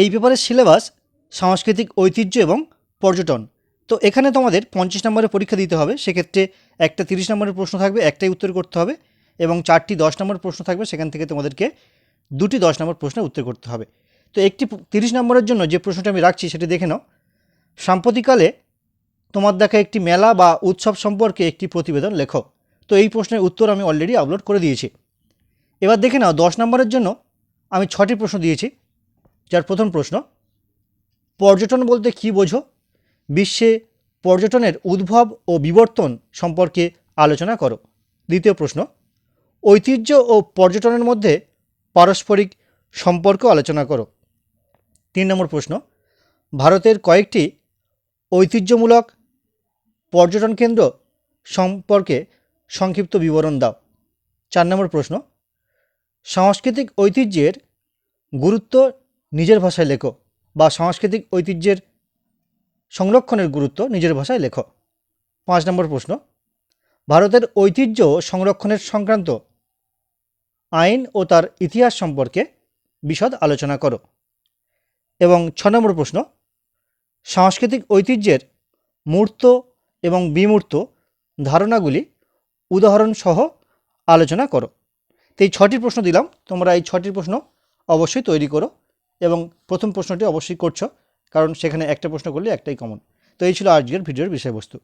এই পেপারের সিলেবাস সাংস্কৃতিক ঐতিহ্য এবং পর্যটন। তো এখানে তোমাদের পঞ্চাশ নম্বরের পরীক্ষা দিতে হবে, সেক্ষেত্রে একটা তিরিশ নম্বরের প্রশ্ন থাকবে, একটাই উত্তর করতে হবে এবং চারটি দশ নম্বরের প্রশ্ন থাকবে, সেখান থেকে তোমাদেরকে দুটি দশ নম্বর প্রশ্নের উত্তর করতে হবে। তো একটি তিরিশ নম্বরের জন্য যে প্রশ্নটা আমি রাখছি সেটি দেখে নাও। সাম্প্রতিককালে তোমার দেখা একটি মেলা বা উৎসব সম্পর্কে একটি প্রতিবেদন লেখো। তো এই প্রশ্নের উত্তর আমি অলরেডি আপলোড করে দিয়েছি। এবার দেখে নাও, দশ নম্বরের জন্য আমি ছটি প্রশ্ন দিয়েছি। যার প্রথম প্রশ্ন, পর্যটন বলতে কী বোঝো? বিশ্বে পর্যটনের উদ্ভব ও বিবর্তন সম্পর্কে আলোচনা করো। দ্বিতীয় প্রশ্ন, ঐতিহ্য ও পর্যটনের মধ্যে পারস্পরিক সম্পর্ক আলোচনা করো। তিন নম্বর প্রশ্ন, ভারতের কয়েকটি ঐতিহ্যমূলক পর্যটন কেন্দ্র সম্পর্কে সংক্ষিপ্ত বিবরণ দাও। চার নম্বর প্রশ্ন, সাংস্কৃতিক ঐতিহ্যের গুরুত্ব নিজের ভাষায় লেখো বা সাংস্কৃতিক ঐতিহ্যের সংরক্ষণের গুরুত্ব নিজের ভাষায় লেখো। পাঁচ নম্বর প্রশ্ন। ভারতের ঐতিহ্য সংরক্ষণের সংক্রান্ত আইন ও তার ইতিহাস সম্পর্কে বিশদ আলোচনা করো। এবং ছ নম্বর প্রশ্ন। সাংস্কৃতিক ঐতিহ্যের মূর্ত এবং বিমূর্ত ধারণাগুলি উদাহরণসহ আলোচনা করো। তো এই ছটি প্রশ্ন দিলাম। তোমরা এই ছটি প্রশ্ন অবশ্যই তৈরি করো। এবং প্রথম প্রশ্নটি অবশ্যই করছ, কারণ সেখানে একটা প্রশ্ন করলে একটাই কমন তো এই ছিল আজকের ভিডিওর বিষয়বস্তু।